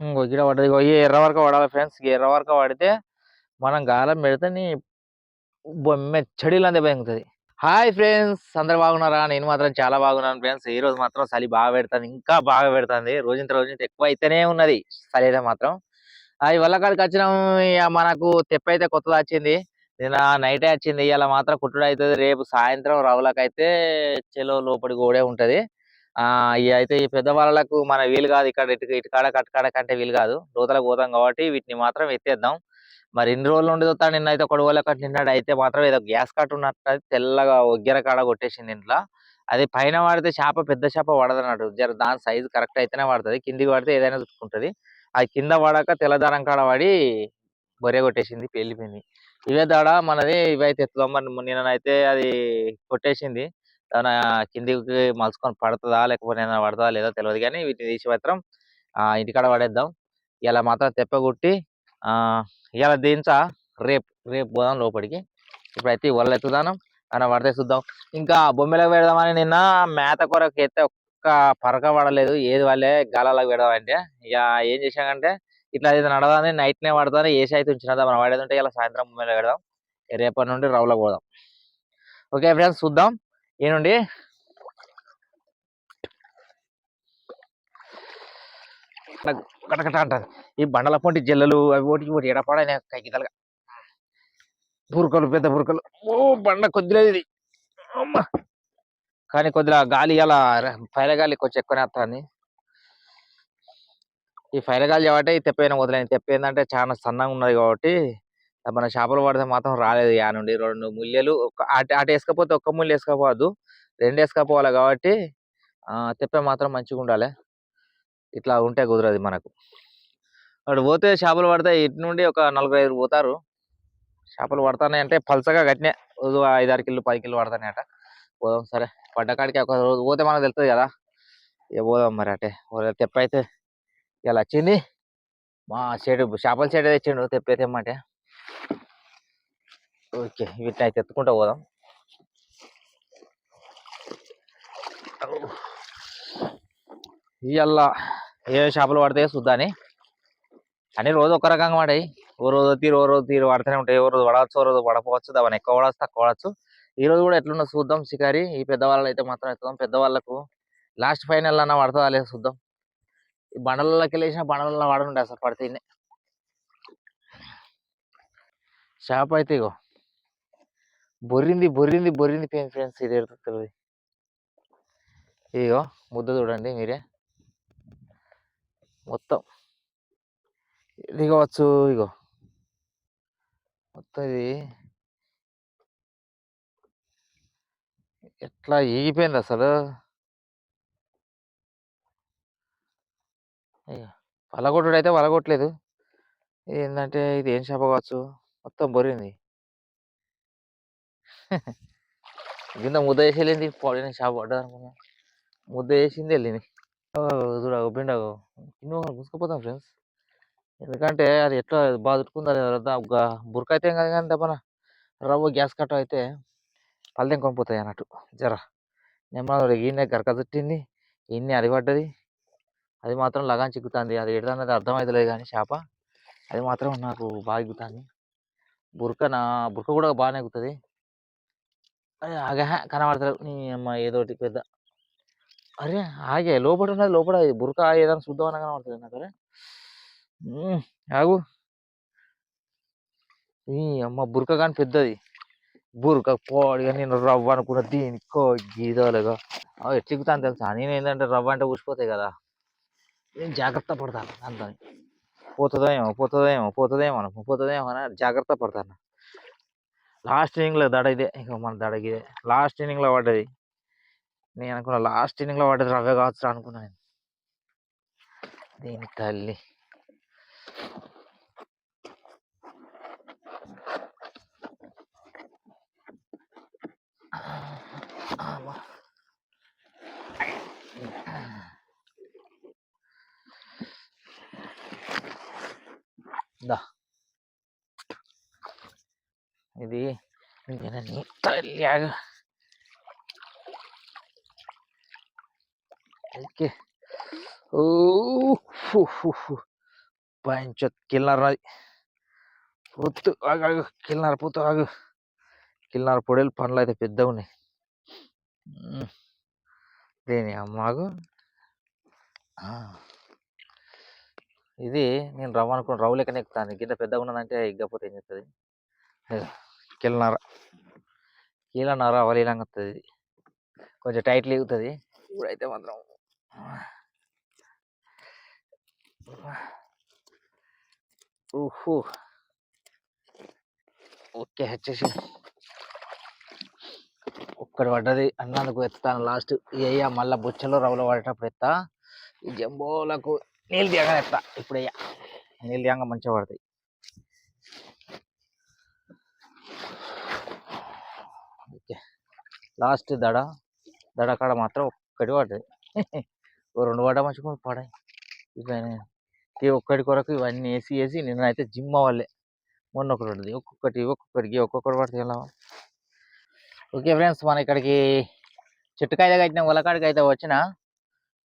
ఇంకో గిడ పడ్డది. ఇగో ఈ ఎర్ర వరకు పడాలి ఫ్రెండ్స్. ఎర్ర వరకు పడితే మనం గాలం పెడితే నీ బొమ్మె పెంగుతుంది హాయ్ ఫ్రెండ్స్. అందరు బాగున్నారా? నేను మాత్రం చాలా బాగున్నాను ఫ్రెండ్స్. ఈ రోజు మాత్రం చలి బాగా పెడతాను ఇంకా బాగా పెడుతుంది. రోజుంత రోజుంత ఎక్కువ అయితేనే ఉన్నది చలి అయితే మాత్రం. అది ఈ వల్లకాడికి వచ్చినాం. ఇక మనకు తెప్ప అయితే కొత్తది వచ్చింది. నిన్న నైటే వచ్చింది. ఇలా మాత్రం కుట్టుడు అవుతుంది. రేపు సాయంత్రం రవులకైతే చెలో లోపలికి కూడా ఉంటది. ఆ అయితే ఈ పెద్దవాళ్ళకు మన వీలు కాదు ఇక్కడ ఇటు ఇటు కాడ కట్టు కాడ కంటే వీలు కాదు. లోతలకు పోతాం కాబట్టి వీటిని మాత్రం ఎత్తేద్దాం. మరి ఎన్ని రోజులు ఉండి నిన్న అయితే కొడవల కట్టు నిన్నాడు అయితే మాత్రం ఏదో గ్యాస్ కట్ ఉన్నట్టు తెల్లగా ఒగ్గర కాడ కొట్టేసింది ఇంట్లో. అది పైన పడితే చేప పెద్ద చేప పడదన్నట్టు జర దాని సైజు కరెక్ట్ అయితేనే పడుతుంది కిందికి పడితే ఏదైనా చుట్టుకుంటుంది అది కింద పడక తెల్లదారం కాడ పడి బొరే కొట్టేసింది పెళ్ళిపోయింది ఇవే దాడ మనది ఇవైతే ఎత్తుదాం. మరి నిన్ననైతే అది కొట్టేసింది. తన కిందికి మలుచుకొని పడుతుందా లేకపోతే ఏమైనా పడుతుందా లేదో తెలియదు కానీ వీటిని తీసి మాత్రం ఆ ఇంటికాడ పడేద్దాం. ఇలా మాత్రం తెప్పగొట్టి ఆ ఇలా దించా రేపు రేపు పోదాం లోపలికి. ఇప్పుడైతే వల్ల ఎత్తుదాం అని పడితే చూద్దాం. ఇంకా బొమ్మలకు పెడదామని నిన్న మేత కొరకు అయితే ఒక్క పరక పడలేదు ఏది వాళ్ళే గాలాలకు పెడదామంటే. ఇక ఏం చేసామంటే ఇట్లా ఇది నడదాని నైట్ నే పడతాను ఏసీ అయితే ఉంచినదా మనం పడేది ఉంటే ఇలా సాయంత్రం బొమ్మలు పెడదాం. రేపటి నుండి రౌలకు పోదాం. ఓకే ఫ్రెండ్స్ చూద్దాం. ఏనుండి? నుండి కటకట ఈ బండల పొంటి జల్లలు అవి ఓటికి ఒకటి ఎడపడనే కైకితలుగా బురకలు పెద్ద బురకలు. ఓ బండ కొద్దిలేదు ఇది. అమ్మ! కానీ కొద్దిగా గాలి అలా ఫైరగాలి గాలి కొంచెం ఎక్కువనే వస్తుంది ఈ ఫైరగాలి కాబట్టి ఈ తెప్పైన వదిలేని. తెప్ప ఏంటంటే చాలా సన్నగా ఉన్నది కాబట్టి మన చేపలు పడితే మాత్రం రాలేదు యా నుండి. రెండు ముల్లెలు ఒక- అటు అటు వేసుకపోతే ఒక్క ముల్లు వేసుకపోవద్దు. రెండు వేసుకపోవాలి కాబట్టి తెప్పే తెప్ప మాత్రం మంచిగా ఉండాలి. ఇట్లా ఉంటే కుదరదు మనకు. అటు పోతే చేపలు పడతాయి ఇటు నుండి ఒక నలుగురు ఐదు పోతారు. చేపలు పడతానే అంటే పలసగా కట్టినే రోజు ఐదు ఆరు కిలో పది కిలో పడతానే అట పోదాం సరే. పడ్డకాడికి ఒక రోజు పోతే మనకు తెలుస్తుంది కదా. ఇక పోదాం మరి అటే. తెప్ప అయితే ఇలా వచ్చింది. మా చెడు చేపల చెడు తెచ్చిండు. తెప్పైతే ఏమంటే ఓకే వీటిని అయితే ఎత్తుకుంటా పోదాం. ఇవల్ల ఏ చేపలు పడతాయో చూద్దాని. అని రోజు ఒక రకంగా పడాయి ఓ రోజు తీరు ఓ రోజు తీరు పడుతూనే ఉంటాయి. ఓ రోజు పడవచ్చు ఓ రోజు పడకపోవచ్చు దాని ఎక్కువ పడవచ్చు తక్కువ పడవచ్చు ఈ రోజు కూడా ఎట్లున్నా చూద్దాం షికారి. ఈ పెద్దవాళ్ళు అయితే మాత్రం ఎత్తుదాం. పెద్దవాళ్ళకు లాస్ట్ ఫైనల్ అన్న పడుతుందా లేదా చూద్దాం. ఈ బండలలోకి వెళ్ళేసిన బండలలో పడనుండే అసలు పడితేనే షాప్ చేప అయితే ఇగో. బొర్రింది బొర్రింది బొర్రింది పెయిన్ ఫ్రెండ్స్ ఇది ఎడుతుంది ఇదిగో ముద్ద చూడండి మీరే. మొత్తం. దిగవచ్చు ఇగో. మొత్తం ఇది. ఎట్లా ఈగిపోయింది అసలు? ఇగ వలగొట్టుడు అయితే వలగొట్టలేదు ఏంటంటే ఇది ఏం చేప కావచ్చు? మొత్తం బొరింది. కింద ముద్ద వేసి వెళ్ళింది పడిన చేప పడ్డది అనుకున్నా ముద్ద వేసింది వెళ్ళింది ఓ, చూడ పిండగో ఇన్నో గుసుకుపోతాం ఫ్రెండ్స్ ఎందుకంటే అది ఎట్లా బాగా చుట్టుకుంది ఒక బురక అయితే ఏం కాదు కానీ తప్పన రవ్వ గ్యాస్ కట్ట అయితే పల్లెం కొంపోతాయి అన్నట్టు జర నెమ్మది ఈయన గరక చుట్టింది ఈయన్ని అరిపడ్డది అది మాత్రం లగాన్ చిక్కుతుంది అది ఎడదన్నది అర్థమవుతలేదు కానీ చేప అది మాత్రం నాకు బాగా ఎక్కుతుంది బురక నా బురక కూడా బాగానే ఎక్కుతుంది అరే ఆగే కనబడతలేదు నీ అమ్మ ఏదోటి పెద్ద. అరే ఆగే లోపల ఉన్నది లోపల బురక ఏదైనా చూద్దామని కనబడుతుంది నాకు అరే. ఆగు. ఈ అమ్మ బురక కానీ పెద్దది. బురక పోడిగా నేను రవ్వ అనుకున్న దీనికో గీదాలుగా. అవి ఎట్లెక్కుతాను తెలుసా? నేను ఏంటంటే రవ్వ అంటే ఊసిపోతాయి కదా. నేను జాగ్రత్త పడతాను అంత పోతుందేమో పోతుందేమో పోతుందేమో అనుకో పోతుందేమో అని జాగ్రత్త పడతాను. లాస్ట్ ఇన్నింగ్లో దడ ఇదే ఇక మన దడకి ఇదే లాస్ట్ ఇన్నింగ్లో పడ్డది. నేను అనుకున్నా లాస్ట్ ఇన్నింగ్లో పడ్డది రవ్వే కావచ్చు అనుకున్నా నేను. దీని తల్లి. అమ్మా. ఇది నేను తల్లి ఓకే. ఓ ఫు, ఫు, పంచ కిల్నర్ అది పొత్తు ఆగు ఆగు కిల్నర్ పొత్తు ఆగు. కిల్నర్ పొడేలు పండ్లు అయితే పెద్దగా ఉన్నాయి. దేని అమ్మాగు? ఇది నేను రవ్వ అనుకుని రవ్వ లెక్కనే ఎక్కుతాను. గిట్ల పెద్దగా ఉన్నదంటే ఇగ్గపోతే ఏం చేస్తుంది? కిల్లనర కీలనర అవలీలంగా వస్తుంది ఇది కొంచెం టైట్ లేగుతుంది. ఇప్పుడైతే మాత్రం. ఊహు ఓకే వచ్చేసి ఒక్కటి పడ్డది అన్నందుకు ఎత్తాను లాస్ట్ అయ్యా మళ్ళీ బుచ్చలో రవ్వలో పడేటప్పుడు ఎత్తా. ఈ జంబోలకు నీళ్ళు తీయగానే ఎత్తా. ఇప్పుడు అయ్యా నీళ్ళు తీయంగా మంచిగా పడతాయి. లాస్ట్ దడ దడ కాడ మాత్రం ఒక్కటి పడ్డది. ఓ రెండు పడ్డ మంచిగా పడాయి. ఇవన్నీ ఒక్కటి కొరకు ఇవన్నీ వేసి వేసి నిన్నైతే జిమ్ అవ్వాలి. మొన్న ఒకటి పడ్డది ఒక్కొక్కటి ఒక్కొక్కటికి ఒక్కొక్కటి పడితే ఎలా? ఓకే ఫ్రెండ్స్ మన ఇక్కడికి చెట్టుకాయలు కట్టిన ఉలకాడికి అయితే వచ్చిన.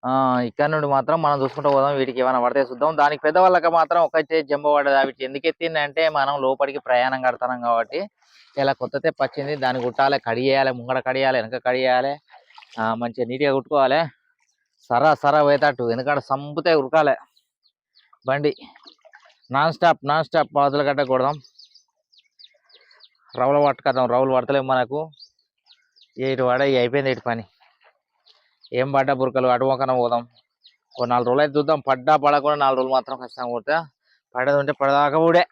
ఆ, ఇక్కడ నుండి మాత్రం మనం చూసుకుంటూ పోదాం. వీటికి ఏమైనా పడితే చూద్దాం. దానికి పెద్ద వాళ్ళకి మాత్రం ఒకటే జంబ పడ్డది వీటికి ఎందుకు ఎత్తిందంటే మనం లోపలికి ప్రయాణం కడతాం కాబట్టి. ఇలా కొత్త తెప్ప వచ్చింది. దాన్ని కుట్టాలి కడిగేయాలి ముంగడ కడియాలి వెనక కడియాలి మంచిగా నీట్గా కుట్టుకోవాలి. సరా సరా పోయేటట్టు ఎందుకంటే సంపుతే ఉరకాలి. బండి. నాన్ స్టాప్ నాన్ స్టాప్ పాదులు గడ్డ కొడదాం రవ్వలు పట్టుకొద్దాం. రౌలు పడతలేము మనకు. ఇటు పడ అయిపోయింది ఇటు పని. ఏం పడ్డా బురకలు అటువంకన పోదాం. ఓ నాలుగు రోజులు అయితే చూద్దాం. పడ్డా పడకుండా నాలుగు రోజులు మాత్రం ఖచ్చితంగా కొడితే పడేది ఉంటే పడదాకా కూడా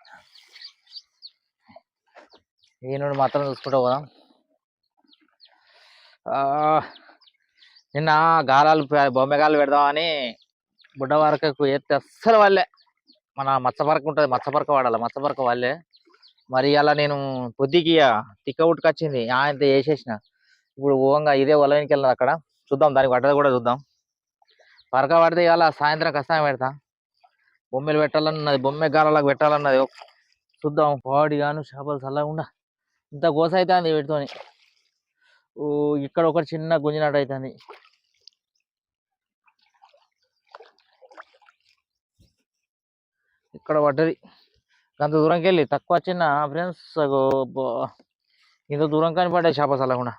ఈ నుండి మాత్రం చూసుకుంటూ పోదాం. నిన్న గాలాలు పె- బొమ్మెగాలు పెడదామని బుడ్డ వరకు ఎత్తే అస్సలు వాళ్ళే మన మత్స్యపరక ఉంటుంది మత్స్యపరక వాడాలి మత్స్యపరక వాళ్ళే మరి అలా నేను పొద్దుకి ఇక తిక్క ఉట్టుకొచ్చింది ఆయనతో వేసేసిన ఇప్పుడు ఓంగా ఇదే వలనికి వెళ్ళినది అక్కడ. చూద్దాం దానికి పడ్డది కూడా చూద్దాం. పరక పడితే ఇవాళ సాయంత్రం కష్టం పెడతా. బొమ్మలు పెట్టాలన్నది బొమ్మె గాలలకు పెట్టాలన్నది. చూద్దాం. పాడి గాను చేపలు చల్లగా ఇంత గోస అవుతుంది వీటితోని ఇక్కడ ఒకటి చిన్న గుంజినట్టు అవుతుంది ఇక్కడ పడ్డది. అంత దూరంకి వెళ్ళి తక్కువ వచ్చిన ఫ్రెండ్స్ ఇంత దూరం కానీ పడ్డాయి చేప కూడా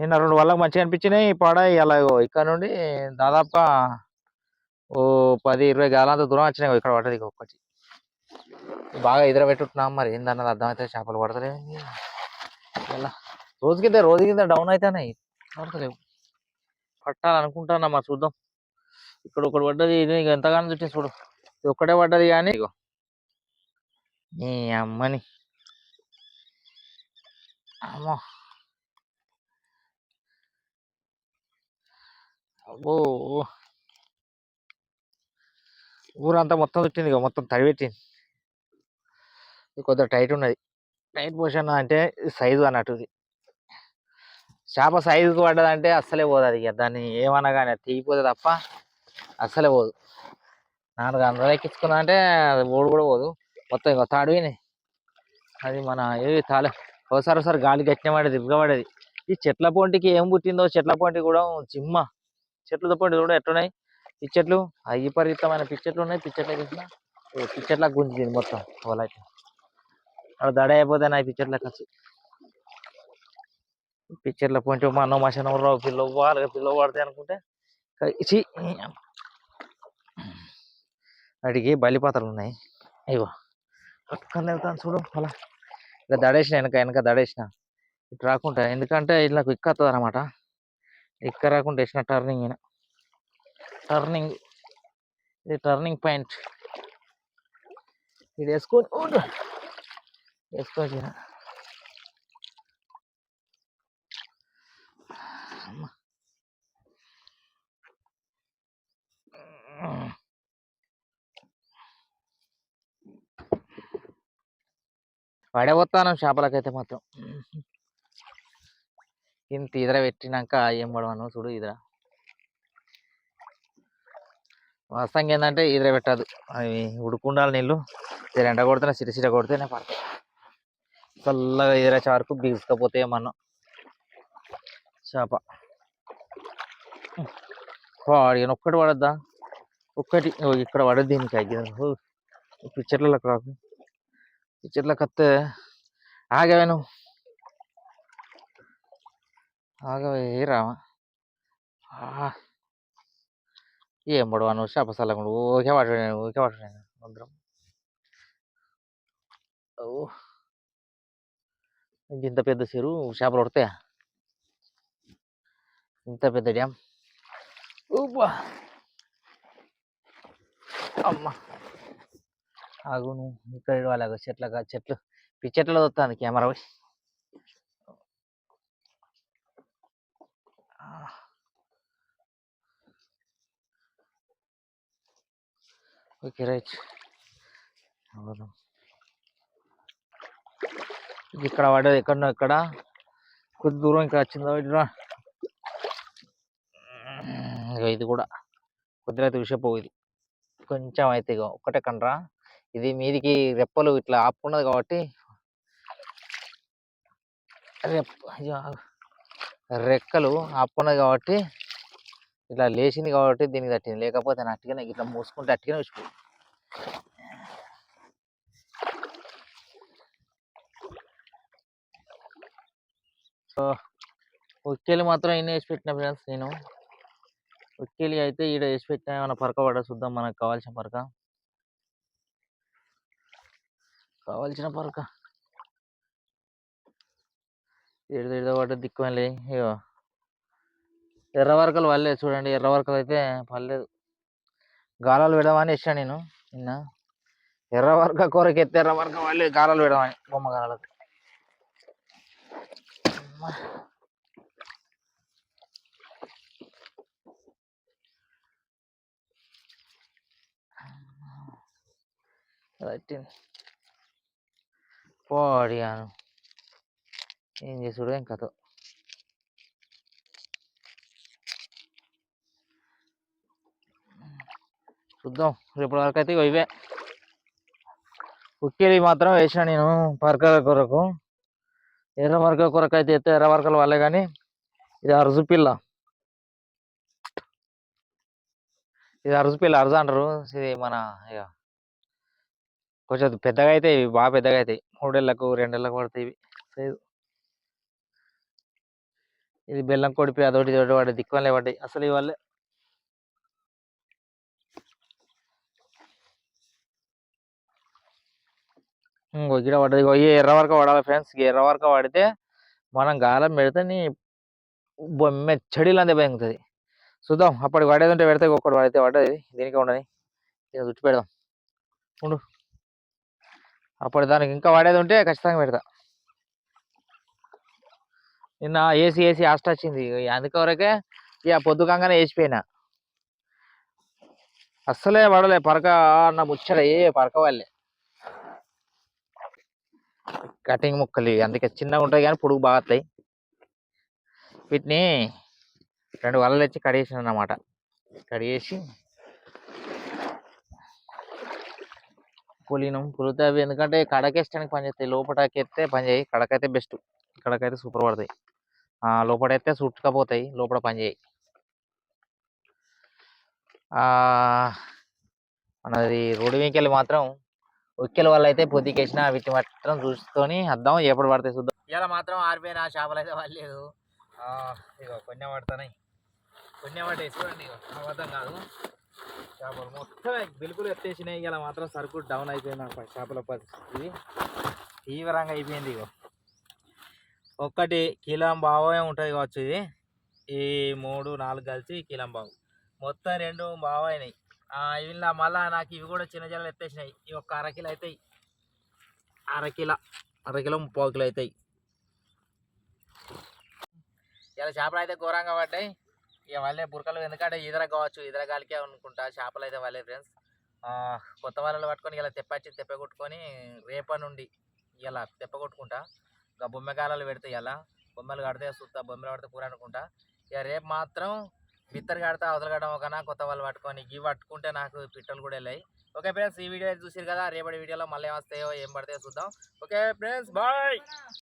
నిన్న రెండు వాళ్ళకి మంచిగా అనిపించినాయి పడాయి అలాగో ఇక్కడ నుండి దాదాపుగా ఓ పది ఇరవై గాలంత దూరం వచ్చినాయి ఇక్కడ పడ్డది ఒక్కటి. బాగా ఎదుర పెట్టుకుంటున్నాం మరి. ఏందన్నది అర్థమైతే చేపలు పడతలేవు ఎలా? రోజు కింద రోజు కింద డౌన్ అయితేనే పడతలేవు. పట్టాలనుకుంటానా మరి చూద్దాం. ఇక్కడ ఒకటి పడ్డది ఇది ఇక ఎంతగానో చుట్టి చూడు. ఇది ఒక్కటే పడ్డది కానీ ఇగో. నీ అమ్మని. అమ్మో. అబ్బో. ఊరంతా మొత్తం చుట్టింది ఇక మొత్తం తడిపెట్టింది. ఇది కొద్దిగా టైట్ ఉన్నది. టైట్ పోషన్ అంటే సైజు అన్నట్టుది. చేప సైజుకు పడ్డదంటే అస్సలే పోదు అది ఇక దాన్ని ఏమన్నా కానీ అది తప్ప అస్సలే పోదు. నాలుగు అందరూ ఎక్కించుకున్నా అంటే అది ఓడి కూడా పోదు. మొత్తం ఇక తాడువిని. అది మన ఏవి తాలే ఒకసారి ఒకసారి గాలి గట్టిన పడేది పడేది ఈ చెట్ల పొంటికి ఏం పుట్టిందో చెట్ల పొంటి కూడా జిమ్మ చెట్ల పొంటి కూడా ఎట్లున్నాయి? పిచ్చెట్లు అవి విపరీతమైన పిచ్చెట్లు ఉన్నాయి. పిచ్చెట్లు చూసిన పిచ్చెట్ల గుంజింది మొత్తం వాళ్ళకి అక్కడ దడ అయిపోతే నా పిక్చర్లకు వచ్చి పిక్చర్లో పోయింటే మా అన్న మా పిల్లలు వాళ్ళకి పిల్లలు పడతాయి అనుకుంటే ఇచ్చి వాటికి బలిపాత్రలు ఉన్నాయి. అయ్యో పక్కన వెళ్తాను చూడు అలా. ఇక దడేసిన వెనక వెనక దడేసిన. ఇటు రాకుండా ఎందుకంటే ఇట్లా క్విక్ వస్తుంది అనమాట ఇక్క రాకుండా వేసిన టర్నింగ్ అయినా టర్నింగ్ ఇది టర్నింగ్ పాయింట్ ఇది వేసుకొని వేసుకోవచ్చు పడబోతాను చేపలకైతే మాత్రం. ఇంత ఇదర పెట్టినాక ఏం పడవను చూడు ఇదరా వాస్తవంగా ఏంటంటే ఇదర పెట్టదు. అవి ఉడుకుండాలి నీళ్ళు. జర ఎండ కొడితేనే సిరి సిర కొడితేనే పడతాయి చల్లగా ఎదుర చారుకు బిగుసుకపోతే ఏమన్నా. చేప. వాడిన ఒక్కటి పడద్దా? ఒక్కటి. ఇక్కడ పడద్దు దీనికి అగ్గింది పిక్చర్లకు రాకు. పిక్చర్లకు వస్తే ఆగవే నువ్వు. ఆగవే రావా ఏం పడవా నువ్వు చేపసలకు ఊరికే పట్టలేను ఊరికే పట్టలేను ముద్రం ఇంత పెద్ద చెరువు చేపలు పడతాయా? ఇంత పెద్ద డ్యామ్ ఊపా అమ్మ. ఆగును ఇక్కడ వాళ్ళ చెట్ల చెట్లు పిచ్చెట్లలో వస్తాను కెమెరా పోయి. ఓకే రైట్ అవును ఇక్కడ పడేది ఎక్కడో ఇక్కడ. కొద్ది దూరం ఇక్కడ వచ్చిందో ఇట్లా ఇది కూడా. కొద్దిగా అయితే ఇది. కొంచెం అయితే ఇగో ఒక్కటే కండ్రా. ఇది మీదికి రెప్పలు ఇట్లా ఆపుకున్నది కాబట్టి. రెప్ప రెక్కలు ఆపుకున్నది కాబట్టి. ఇట్లా లేచింది కాబట్టి దీనికి తట్టింది. లేకపోతే నా అట్టిగానే ఇట్లా మూసుకుంటే అట్టిగానే వచ్చిపో సో ఉక్కేలు మాత్రం ఎన్ని వేసి పెట్టిన ఫ్రెండ్స్ నేను. ఉక్కేలి అయితే ఈడ వేసి పెట్టిన ఏమైనా పరక పడ చూద్దాం మనకు కావాల్సిన పరక. కావాల్సిన పరక. ఏడు ఏదో పడ్డ దిక్కుమలే ఇగో. ఎర్ర వరకలు పడలేదు చూడండి ఎర్రవరకలు అయితే పడలేదు. గాలాలు పెడదామని వేసాను నేను నిన్న. ఎర్ర వరక కూరకి ఎత్తే ఎర్ర వరక పడలేదు గాలాలు పెడదామని బొమ్మ గాలాలకు. పట్టింది. పోడిగాను. ఏం చేసుడు ఏం కథ. చూద్దాం. రేపటి వరకు అయితే ఇవే. ఉక్కేది మాత్రం వేసిన నేను పరకల కొరకు. ఎర్ర వరక కొరకు అయితే ఎత్తే ఎర్ర వరకలు వాళ్ళే కానీ ఇది అరుజు పిల్ల. ఇది అరుజు పిల్ల అరుజు అంటారు. ఇది మన ఇక కొంచెం పెద్దగా అయితే ఇవి బాగా పెద్దగా అవుతాయి మూడేళ్ళకు రెండేళ్ళకు పడతాయి ఇవి. సైజు ఇది బెల్లం కొడిపి అదొకటి ఇదొకటి పడ్డాయి దిక్కువలే పడ్డాయి అసలు ఇవాళ ఇంకో గిడ పడ్డది. ఇగో ఈ ఎర్ర వరక పడాలి ఫ్రెండ్స్. ఎర్ర వరక పడితే మనం గాలం పెడితే నీ బొమ్మె చెడిలందే పెరుగుతుంది చూద్దాం. అప్పటికి పడేది ఉంటే పెడితే ఒక్కటి పడితే పడ్డది. దీనికే ఉండని. ఇక చుట్టి పెడదాం. ఉండు. అప్పుడు దానికి ఇంకా పడేది ఉంటే ఖచ్చితంగా పెడతా. నిన్న ఏసీ ఏసీ ఆస్ట్ వచ్చింది. ఇక అందుకొరకే ఇక పొద్దుకంగానే వేసిపోయినా అస్సలే పడలే. పరక అన్న ముచ్చట ఏ పరక వాళ్ళే. కటింగ్ ముక్కలు అందుకే చిన్నగా ఉంటాయి కానీ పొడుగు బాగా వస్తాయి. వీటిని రెండు వలలు వచ్చి కడిగేసాను అన్నమాట. కడిగేసి పులినం పులితే అవి ఎందుకంటే కడకేసడానికి పని చేస్తాయి. లోపలకి పని చేయి కడకైతే బెస్ట్ కడకైతే సూపర్ పడతాయి. ఆ లోపల చుట్టుకపోతాయి లోపల పని చేయి. మనది రోడ్డు వెంకెళ్ళి మాత్రం ఒక్కల వల్ల అయితే పొద్దుకేసిన వీటి మాత్రం చూసుకొని అద్దాం. ఎప్పుడు పడతాయి చూద్దాం. ఇలా మాత్రం ఆరిపోయిన చేపలు అయితే పడలేదు ఇగో కొన్ని పడుతున్నాయి. కొన్ని పడ్డాయి చూడండి ఇగో. అబద్ధం కాదు. చేపలు మొత్తం బిల్కులు ఎత్తేసినాయి. ఇలా మాత్రం సరుకు డౌన్ అయిపోయింది నాకు చేపల పరిస్థితి తీవ్రంగా అయిపోయింది ఇగో. ఒక్కటి కిలం బావే ఉంటుంది కావచ్చు ఇది. ఈ మూడు నాలుగు కలిసి కిలం బావు. మొత్తం రెండు బావ అయినాయి ఇలా మళ్ళా నాకు ఇవి కూడా చిన్న జల్లలు ఎత్తేసినాయి. ఇవి ఒక అరకిలో అవుతాయి అరకిల అరకిలో ముప్పై కిలో అవుతాయి ఇలా చేపలు అయితే ఘోరంగా పడ్డాయి. ఇక వాళ్ళే బురకలు ఎందుకంటే ఈదర కావచ్చు ఈదర గాలికే అనుకుంటా. చేపలు అయితే వాళ్ళే ఫ్రెండ్స్ కొత్త వాళ్ళలో పట్టుకొని ఇలా తెప్పచ్చి తెప్ప కొట్టుకొని రేపటి నుండి ఇలా తెప్పగొట్టుకుంటా ఇంకా బొమ్మెకాయలు పెడితే ఇలా బొమ్మలు కడితే సుత్తా బొమ్మలు కడితే కూర అనుకుంటా. ఇక రేపు మాత్రం బిత్తరు కడతా అవతల కడడం ఒకనా కొత్త వాళ్ళు పట్టుకొని ఇవి పట్టుకుంటే నాకు పిట్టలు కూడా వెళ్ళాయి. ఓకే ఫ్రెండ్స్ ఈ వీడియో చూసారు కదా రేపటి వీడియోలో మళ్ళీ ఏం వస్తాయో ఏం పడతాయో చూద్దాం. Okay friends bye!